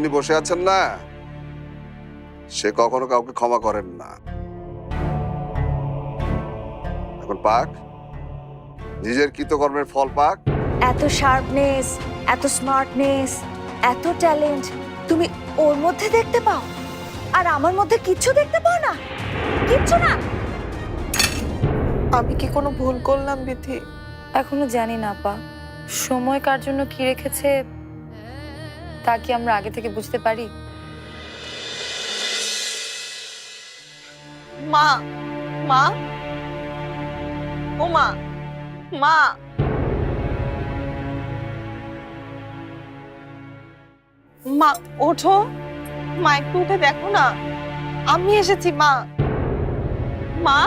যিনি বসে আছেন না সে কখনো কাউকে ক্ষমা করেন না। এখন পাক নিজের কৃতকর্মের ফল পাক। এত শার্পনেস এত স্মার্টনেস এত ট্যালেন্ট তুমি ওর মধ্যে দেখতে পাও আর আমার মধ্যে কিচ্ছু দেখতে পাও না। কিচ্ছু না। আমি কি কোনো ভুল করলাম বিথি এখনও জানি না পা সময় কার জন্য কি রেখেছে তা কি আমরা আগে থেকে বুঝতে পারি? মা মা। ও মা মা। মা, ওঠো। মা, একটু উঠে দেখো না। আমি এসেছি, মা। মা।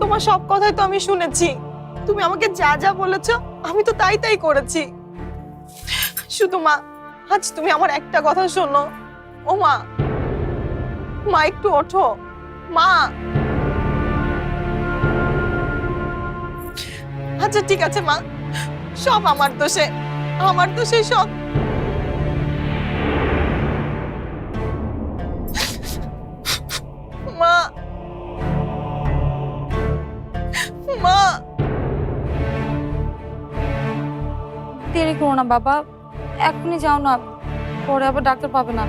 তোমার সব কথাই তো আমি শুনেছি। তুমি আমাকে যা যা বলেছ, আমি তো তাই তাই করেছি। শুধু মা, আজ তুমি আমার একটা কথা শোনো। ও মা মা, একটু ওঠো। মা। আচ্ছা ঠিক আছে মা। সব আমার দোষে। আমার দোষে সব। করো না বাবা। এখনই যাও না, পরে আবার ডাক্তার পাবে না।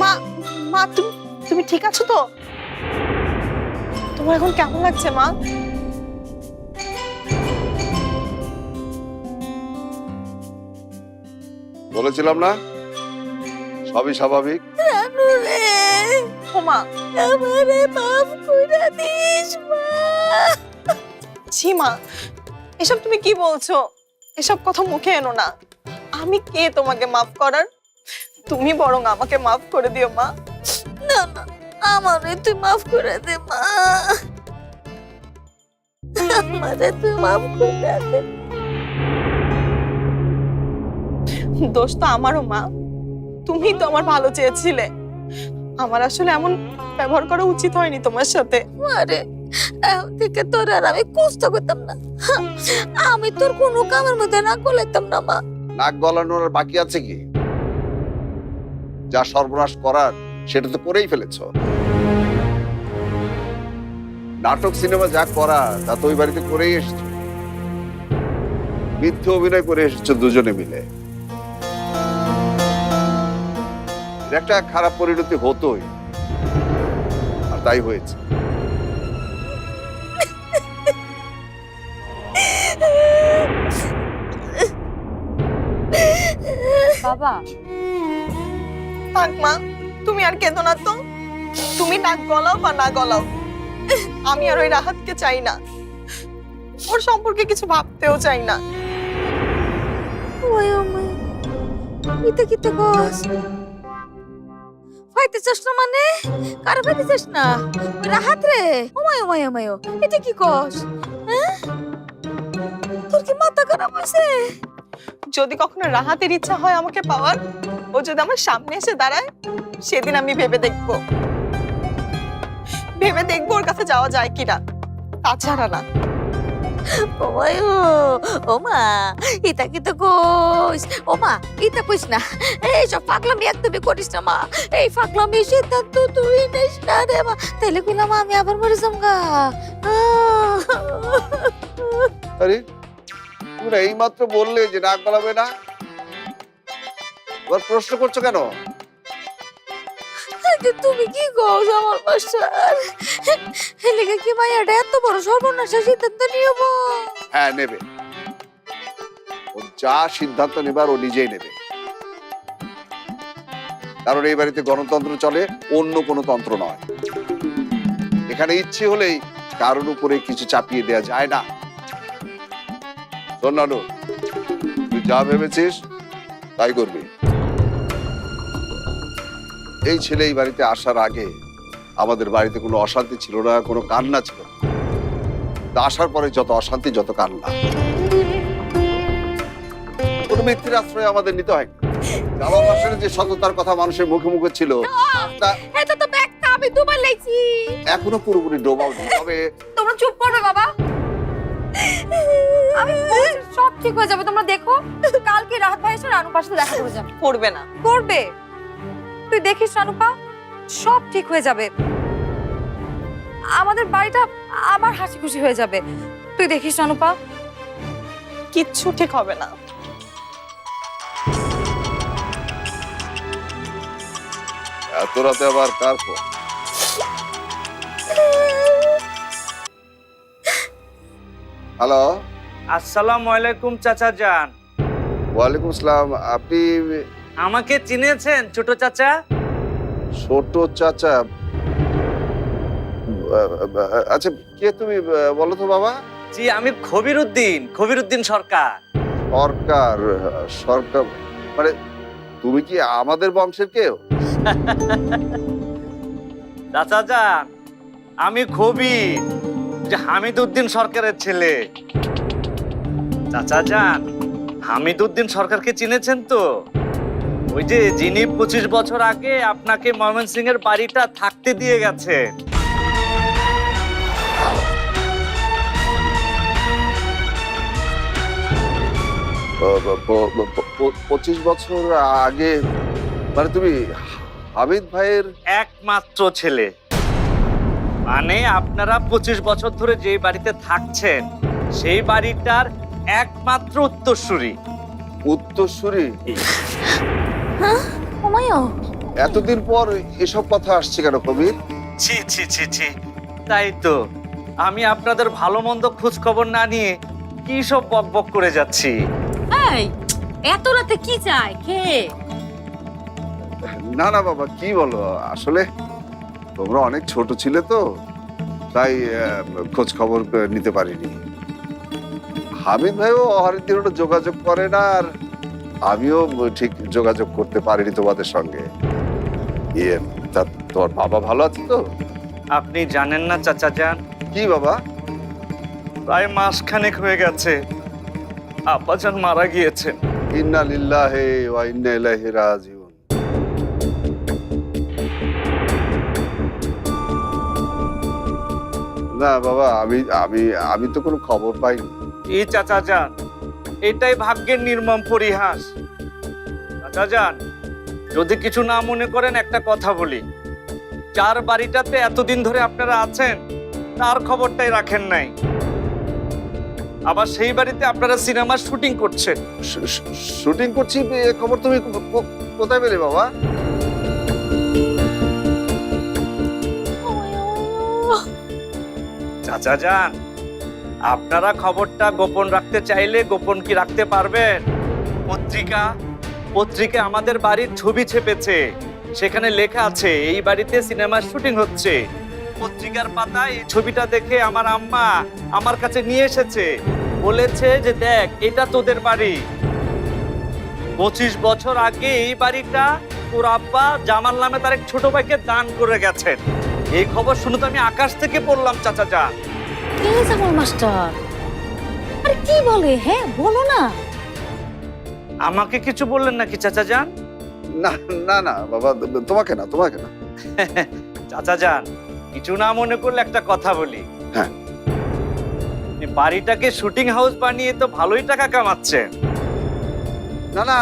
মা মা, তুমি তুমি ঠিক আছো তো? তোমার এখন কেমন লাগছে, মা? বলেছিলাম না? সবই স্বাভাবিক। ও মা আমারে মাফ করে দিস, মা। এসব তুমি কি বলছো? এসব কথা মুখে এনো না। আমি কে তোমাকে মাফ করার? তুমি বরং আমাকে মাফ করে দিও, মা। না না, আমারে তুই মাফ করে দে, মা। আমারে তুই মাফ করে দে দোষ তো আমারও মা। তুমি তো আমার ভালো চেয়েছিলে। আমার আসলে এমন ব্যবহার করা উচিত হয়নি তোমার সাথে। আরে এখন থেকে তোর আর আমি কষ্ট করতাম না। আমি তোর কোনো কামের মধ্যে না করলাম না মা। নাক গলানোর আর বাকি আছে কি? যা সর্বনাশ করার সেটা তো করেই ফেলেছ। নাটক সিনেমা যা করা তা তো ওই বাড়িতে করেই এসেছ। মিথ্যে অভিনয় করে এসেছ দুজনে মিলে। একটা খারাপ পরিণতি হতোই। আর তাই হয়েছে। বাবা। থাক মা তুমি আর কেঁদো না তো। তুমি নাক গলাও বা না গলাও আমি আর ওই রাহাতকে চাই না। ওর সম্পর্কে কিছু ভাবতেও চাই না। ওই ওমা ইতে কিতে কস? ফাইতে চাস না মানে? কার ফাইতে চাস না রাহাত রে? ওমায় ওমায় ওমায় এটা কি কস? হ্যাঁ? তোর কি মাথা খারাপ হয়েছে যদি কখনো রাহাতের ইচ্ছা হয় আমাকে পাওয়ার, ও যদি আমার সামনে এসে দাঁড়ায়, সেদিন আমি ভেবে দেখব। ভেবে দেখব ওর কাছে যাওয়া যায় কিনা। তাছাড়া না। ওমায় ওমা ইতা কিতে কইস ওমা ইতা কইস না এই সব পাগলামি একদমই করিস না মা এই পাগলামি সিদ্ধান্ত তুই নিস না রে মা তাইলে কইলাম আমি আবার মরে যামগা আরে তোমরা এই মাত্র বললে যে নাক গলাবে না এবার প্রশ্ন করছ কেন তুমি কি আমার মাস্টার কি এত বড় সিদ্ধান্ত হ্যাঁ নেবে। ও যা সিদ্ধান্ত নেবার ও নিজেই নেবে। কারণ এই বাড়িতে গণতন্ত্র চলে, অন্য কোনো তন্ত্র নয়। এখানে ইচ্ছে হলেই কারোর উপরে কিছু চাপিয়ে দেয়া যায় না। শোন তুই যা ভেবেছিস, তাই করবি। এই ছেলে এই বাড়িতে আসার আগে আমাদের বাড়িতে কোনো অশান্তি ছিল না কোনো কান্না ছিল না। তা আসার পরে যত অশান্তি যত কান্না। কোনো ব্যক্তির আশ্রয় আমাদের নিতে হয় না। জামাল যে সততার কথা মানুষের মুখে মুখে ছিল এটা তো ব্যাগটা আমি দুবার লেছি এখনও পুরোপুরি ডোবাও। তবে তোমরা চুপ করবে বাবা। আমি সব ঠিক হয়ে যাবে। তোমরা দেখো কালকে রাত ভাই এসে রানু পাশে দেখা করে যাবে করবে না। করবে? তুই দেখিস রানুপা সব ঠিক হয়ে যাবে। আমাদের বাড়িটা আবার হাসি খুশি হয়ে যাবে। তুই দেখিস রানুপা কিচ্ছু ঠিক হবে না। এত রাতে আবার কার ফোন? হ্যালো? আসসালামু আলাইকুম চাচা যান ওয়ালাইকুম আসসালাম। আপনি আমাকে চিনেছেন ছোট চাচা? ছোট চাচা? আচ্ছা কে তুমি বলো তো বাবা। জি আমি খবির উদ্দিন খবির উদ্দিন সরকার। সরকার সরকার মানে তুমি কি আমাদের বংশের কেউ? চাচা যান আমি খবির যে হামিদ উদ্দিন সরকারের ছেলে। চাচা যান হামিদ উদ্দিন সরকারকে চিনেছেন তো? ওই যে যিনি পঁচিশ বছর আগে আপনাকে ময়মনসিং এর বাড়িটা থাকতে দিয়ে গেছে। পঁচিশ বছর আগে মানে তুমি হামিদ ভাইয়ের একমাত্র ছেলে। মানে আপনারা পঁচিশ বছর ধরে যে বাড়িতে থাকছেন সেই বাড়িটার একমাত্র উত্তরসূরি। উত্তরসূরি? ওমায়ো এতদিন পর এসব কথা আসছে কেন কবির? ছি ছি ছি ছি। তাই তো। আমি আপনাদের ভালো মন্দ খোঁজ খবর না নিয়ে কি সব বক বক করে যাচ্ছি? এই এত রাতে কি চাই কে? না না বাবা কি বলো? আসলে তোমরা অনেক ছোট ছিলে তো তাই খোঁজ খবর নিতে পারিনি। হামিদ ভাইও হরিদিন যোগাযোগ করে না আর আমিও ঠিক যোগাযোগ করতে পারিনি তোমাদের সঙ্গে। ইয়ে তা তোমার বাবা ভালো আছে তো? আপনি জানেন না চাচা যান। কি বাবা? প্রায় মাসখানেক হয়ে গেছে। আব্বাজান মারা গিয়েছেন। ইন্না লিল্লাহি ওয়া ইন্না ইলাইহি রাজিউন। না বাবা আমি আমি আমি তো কোনো খবর পাইনি। এই চাচা যান। এটাই ভাগ্যের নির্মম পরিহাস। চাচা যান যদি কিছু না মনে করেন একটা কথা বলি। যার বাড়িটাতে এতদিন ধরে আপনারা আছেন তার খবরটাই রাখেন নাই। আবার সেই বাড়িতে আপনারা সিনেমার শুটিং করছেন। শু- শু- শুটিং করছি এ খবর তুমি কোথায় পেলে বাবা? চাচা যান আপনারা খবরটা গোপন রাখতে চাইলে গোপন কি রাখতে পারবেন? পত্রিকা পত্রিকা আমাদের বাড়ির ছবি ছেপেছে। সেখানে লেখা আছে, এই বাড়িতে সিনেমার শুটিং হচ্ছে। পত্রিকার পাতায় এই ছবিটা দেখে আমার আম্মা আমার কাছে নিয়ে এসেছে। বলেছে যে দেখ, এটা তোদের বাড়ি। পঁচিশ বছর আগে এই বাড়িটা তোর আব্বা জামাল নামে তার এক ছোট ভাইকে দান করে গেছেন। এই খবর শুনে তো আমি আকাশ থেকে পড়লাম চাচা যান কে জামাল মাস্টার? আরে কি বলে? হ্যাঁ বলো না। আমাকে কিছু বললেন নাকি চাচা যান না না না বাবা তোমাকে না তোমাকে না। চাচা যান কিছু না মনে করলে একটা কথা বলি। হ্যাঁ। বাড়িটাকে শুটিং হাউস বানিয়ে তো ভালোই টাকা কামাচ্ছেন। না না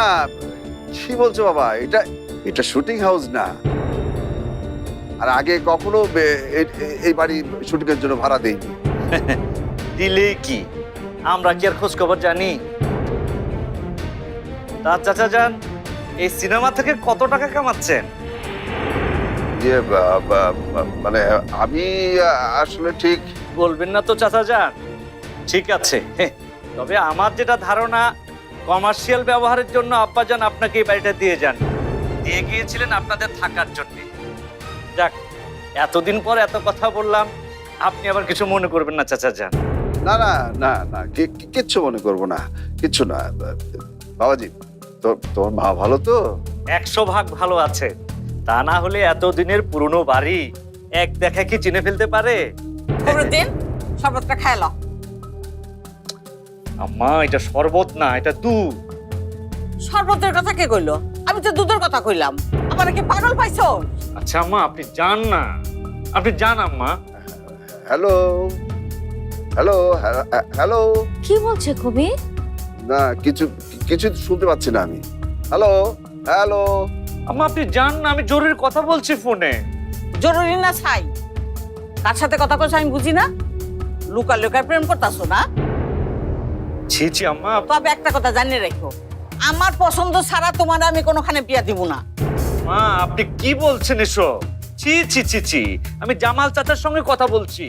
কি বলছো বাবা এটা এটা শুটিং হাউস না। আর আগে কখনো এই বাড়ি শুটিং এর জন্য ভাড়া দেইনি। দিলে কি? আমরা কি আর খোঁজ খবর জানি? তা চাচা যান এই সিনেমা থেকে কত টাকা কামাচ্ছেন? ইয়ে বা- বা- মানে আমি আসলে ঠিক বলবেন না তো চাচা যান। ঠিক আছে। তবে আমার যেটা ধারণা কমার্শিয়াল ব্যবহারের জন্য আব্বাজান আপনাকে এই বাড়িটা দিয়ে যান। দিয়ে গিয়েছিলেন আপনাদের থাকার জন্য। যাক এতদিন পর এত কথা বললাম আপনি আবার কিছু মনে করবেন না চাচা যান। না না না না কিচ্ছু মনে করব না কিচ্ছু না। বাবাজি তো তোমার মা ভালো তো? একশো ভাগ ভালো আছে। তা না হলে এতদিনের পুরনো বাড়ি এক দেখা কি চিনে ফেলতে পারে? দিন শরবতটা খাইলো আম্মা এটা শরবত না এটা দুধ। শরবতের কথা কে কইলো? আমি তো দুধের কথা কইলাম। আমার কি পাগল পাইছো? আচ্ছা আম্মা আপনি যান না। আপনি যান আম্মা। হ্যালো হ্যালো হ্যালো কি বলছে কবি? না কিছু কিছু শুনতে পাচ্ছি না আমি। হ্যালো হ্যালো আম্মা আপনি যান না আমি জরুরি কথা বলছি ফোনে। জরুরি না ছাই? কার সাথে কথা কইছো আমি বুঝি না? লুকা লুকায় প্রেম করতাছো না? ছি ছি আম্মা। তবে একটা কথা জানিয়ে রাখো। আমার পছন্দ ছাড়া তোমার আমি কোনোখানে বিয়া দিব না। মা আপনি কি বলছেন এসব? ছি ছি ছি ছি। আমি জামাল চাচার সঙ্গে কথা বলছি।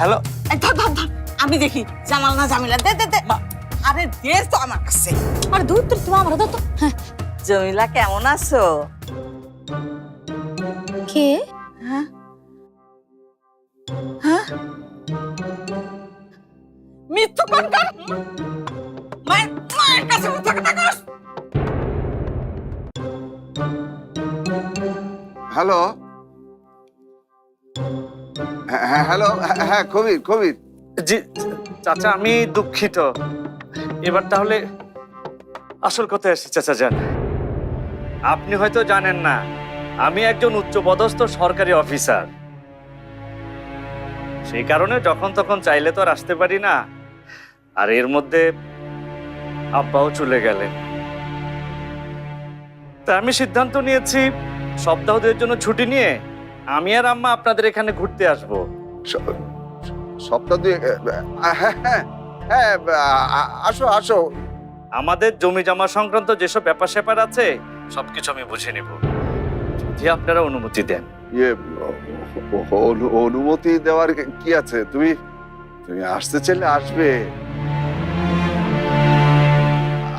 হ্যালো এই ধর ধর ধর। আমি দেখি জামাল না জামিলা দে দে দে। আরে দে তো আমার কাছে। আর তো তুমি আমার দাও তো হ্যাঁ, জমিলা কেমন আছো? কে? হ্যাঁ। হ্যাঁ? মৃত্যু কোন কোন মায়ের মায়ের কাছে মিথ্যা কথা কস। হ্যালো হ্যাঁ হ্যালো হ্যাঁ কবির কবির। জি, চাচা, আমি দুঃখিত। এবার তাহলে আসল কথা এসেছে চাচা যান। আপনি হয়তো জানেন না, আমি একজন উচ্চপদস্থ সরকারি অফিসার। সেই কারণে যখন তখন চাইলে তো আর আসতে পারি না। আর এর মধ্যে আব্বাও চলে গেলেন। তা আমি সিদ্ধান্ত নিয়েছি সপ্তাহ দুয়ের জন্য ছুটি নিয়ে আমি আর আম্মা আপনাদের এখানে ঘুরতে আসব। সপ্তাহ দুই হ্যাঁ হ্যাঁ হ্যাঁ আসো আসো। আমাদের জমি জমা সংক্রান্ত যেসব ব্যাপার স্যাপার আছে সবকিছু আমি বুঝে নিব। যদি আপনারা অনুমতি দেন। ইয়ে অনুমতি দেওয়ার কি আছে? তুমি তুমি আসতে চাইলে আসবে।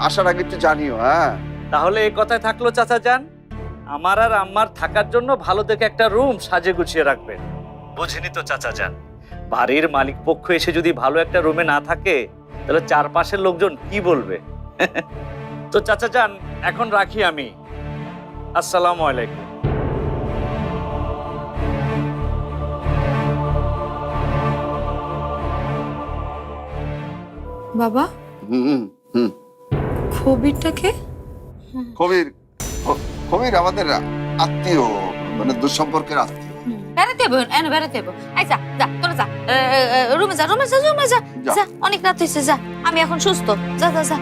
আসার আগে একটু জানিও হ্যাঁ। তাহলে এই কথায় থাকল চাচা যান। আমার আর আম্মার থাকার জন্য ভালো দেখে একটা রুম সাজে গুছিয়ে রাখবেন। বুঝেনি তো চাচা যান। বাড়ির মালিক পক্ষ এসে যদি ভালো একটা রুমে না থাকে তাহলে চারপাশের লোকজন কি বলবে? তো চাচা যান এখন রাখি আমি। আসসালামু আলাইকুম। বাবা? হুম হুম খবিরটাকে কবির ক- কবির আমাদের আত্মীয় মানে দুঃসম্পর্কের আত্মীয়। বেড়াতে এনে যা যা তোরা যা রুমে যা রুমে যা রুমে যা। যা। অনেক রাত হয়েছে যা। আমি এখন সুস্থ। যা যা যা।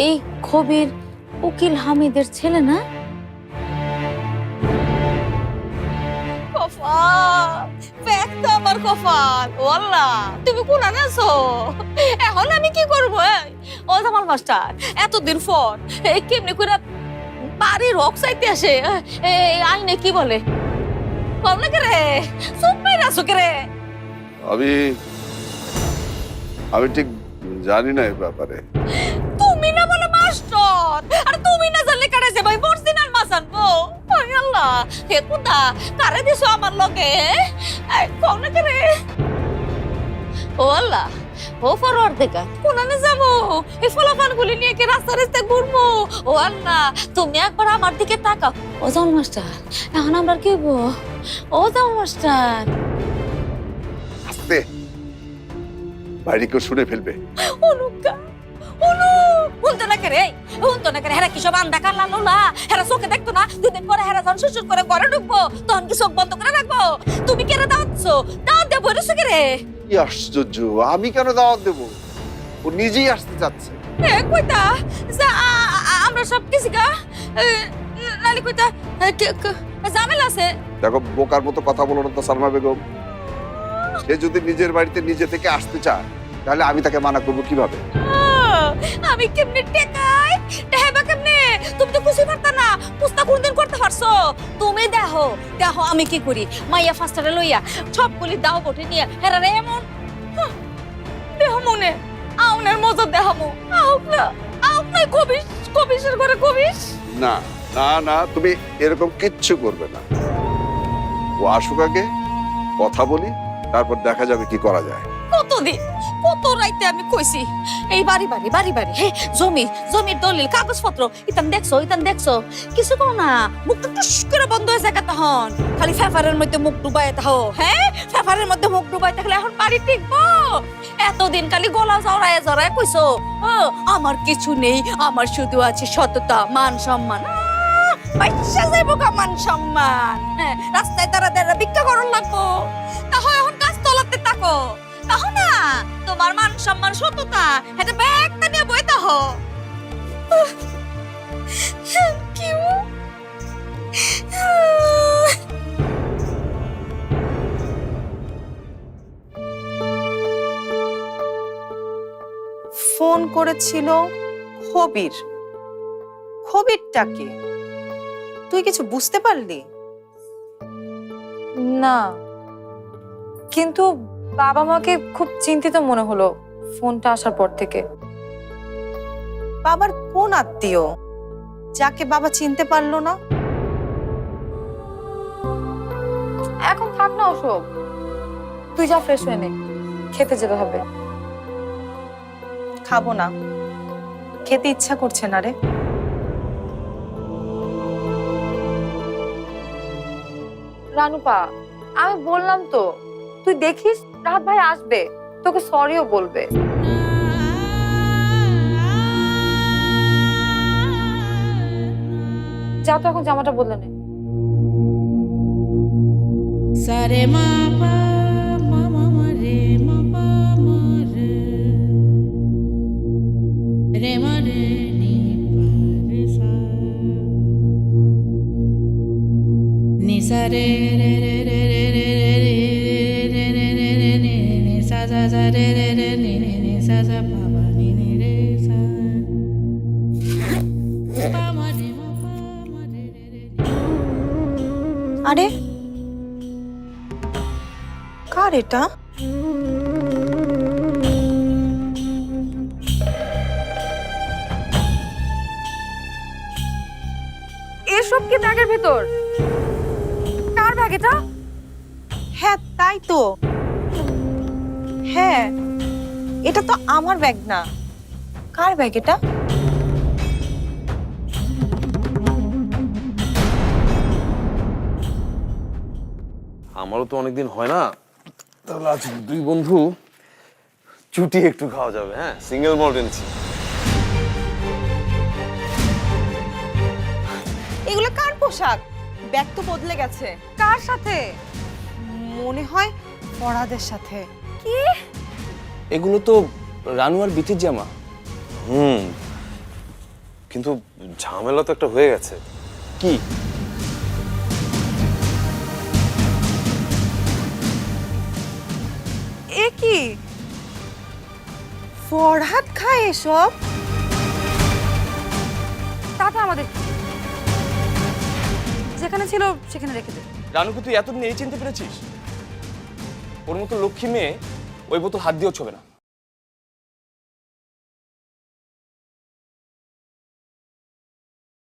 এই খবির উকিল হামিদের ছেলে না? তো আমার ওয়াল্লা তুমি কোন আছো? এখন আমি কি করব? ও জামাল মাস্টার, এতদিন পর, এই কেমনি করে বাড়ির রক চাইতে আসে? এই আইনে কি বলে? কম না রে চুপ মেরে আসো কে রে আমি আমি ঠিক জানি না এই ব্যাপারে তুমি না বলে মাস্টার আর তুমি না জানলে কারে যে ভাই বর্ষিন আর মাছ আনব আয় আল্লাহ হে কুদা কারে দিছো আমার লগে এই, কম না কে রে ও আল্লাহ ও ফরওয়ার্ড দেখা কোনানে যাব? এই ফলাফান গুলি নিয়ে কি রাস্তা রাস্তায় ঘুরবো? ও আল্লাহ তুমি একবার আমার দিকে তাকাও। ও মাস্টার এখন আমরা কি? ও জামাল মাস্টার। আস্তে। বাইরে কেউ শুনে ফেলবে। অনুকা অনু হুনতো না করে হুনতো না করে হেরা কি সব আন্দা কাল্লা লোলা? হেরা চোখে দেখতো না? দুদিন পরে হেরা যখন শ্বশুর করে ঘরে ঢুকবো তখন কি চোখ বন্ধ করে রাখব? তুমি কেন দাওয়াচ্ছ? দাওয়াত দেবো রসে কে আশ্চর্য আমি কেন দাওয়াত দেবো? ও নিজেই আসতে চাচ্ছে। কইতা যা আমরা সব কিছু গা নালি কইতা আছে। দেখো বোকার মতো কথা বলো না তো সালমা বেগম। সে যদি নিজের বাড়িতে নিজে থেকে আসতে চায় তাহলে আমি তাকে মানা করব কীভাবে? আমি কেমনে টেকাই টেহাবা কেমনে? তুমি তো খুশি পারতা না। পুস্তা কোনদিন করতে পারছ? তুমি দেখো দেখো আমি কি করি। মাইয়া ফাস্টারে লইয়া সবগুলি দাও বটে নিয়ে হেরা রে এমন দেহ মনে, আউনের মজা দেখামু আউক না আউক নাই কবিস কবিসের ঘরে কবিস না না না, তুমি এরকম কিচ্ছু করবে না। ও আসুক আগে, কথা বলি, তারপর দেখা যাবে কি করা যায়। কতদিন? কত রাইতে আমি কইছি এই বাড়ি বাড়ি বাড়ি বাড়ি হে জমি জমির দলিল কাগজপত্র ইতান দেখছ ইতান দেখছ? কিছু কও না মুখটা টুস করে বন্ধ হয়ে যায় তখন খালি ফেফারের মধ্যে মুখ ডুবাই থাকো হ্যাঁ ফেফারের মধ্যে মুখ ডুবাই থাকলে এখন বাড়ি টিকবো? এতদিন খালি গলা জড়ায় জড়ায় কইছো আমার কিছু নেই আমার শুধু আছে সততা মান সম্মান। পয়সা যাইব মান সম্মান। হ্যাঁ, রাস্তায় তারা ভিক্ষা করন লাগবো। তাহলে এখন কাজ তলাতে তাহ না তোমার মান সম্মান সততা, এটা ব্যাগটা নিয়ে বই তাহ কিউ। ফোন করেছিল খবির। খবিরটাকে তুই কিছু বুঝতে পারলি? না, কিন্তু বাবা মাকে খুব চিন্তিত মনে হলো ফোনটা আসার পর থেকে। বাবার কোন আত্মীয়? যাকে বাবা চিনতে পারল না? এখন থাক না ওসব। তুই যা ফ্রেশ হয়ে নে খেতে যেতে হবে। খাব না। খেতে ইচ্ছা করছে না রে। রানুপা আমি বললাম তো তুই দেখিস রাহাত ভাই আসবে, তোকে সরিও বলবে। যা তো এখন জামাটা বদলে নে। Sare ma pa ma ma আরে। কার এটা? এসব কি ব্যাগের ভেতর? কার ব্যাগ এটা? হ্যাঁ তাই তো। হ্যাঁ এটা তো আমার ব্যাগ না। কার ব্যাগ এটা? আমারও তো অনেকদিন হয় না। তাহলে আজ দুই বন্ধু চুটি একটু খাওয়া যাবে হ্যাঁ? সিঙ্গেল মল্ট এনেছি। এগুলো কার পোশাক? ব্যাগ তো বদলে গেছে। কার সাথে? মনে হয় পরাদের সাথে। কি? এগুলো তো রানু আর বিতির জামা। হুম। কিন্তু ঝামেলা তো একটা হয়ে গেছে। কি? কি? ফরহাদ খায় এসব? তাতে আমাদের? যেখানে ছিল, সেখানে রেখে দে। রানুকে তুই এতদিন এই চিনতে পেরেছিস? ওর মতো লক্ষ্মী মেয়ে ওই বোতল হাত দিয়েও ছবে না।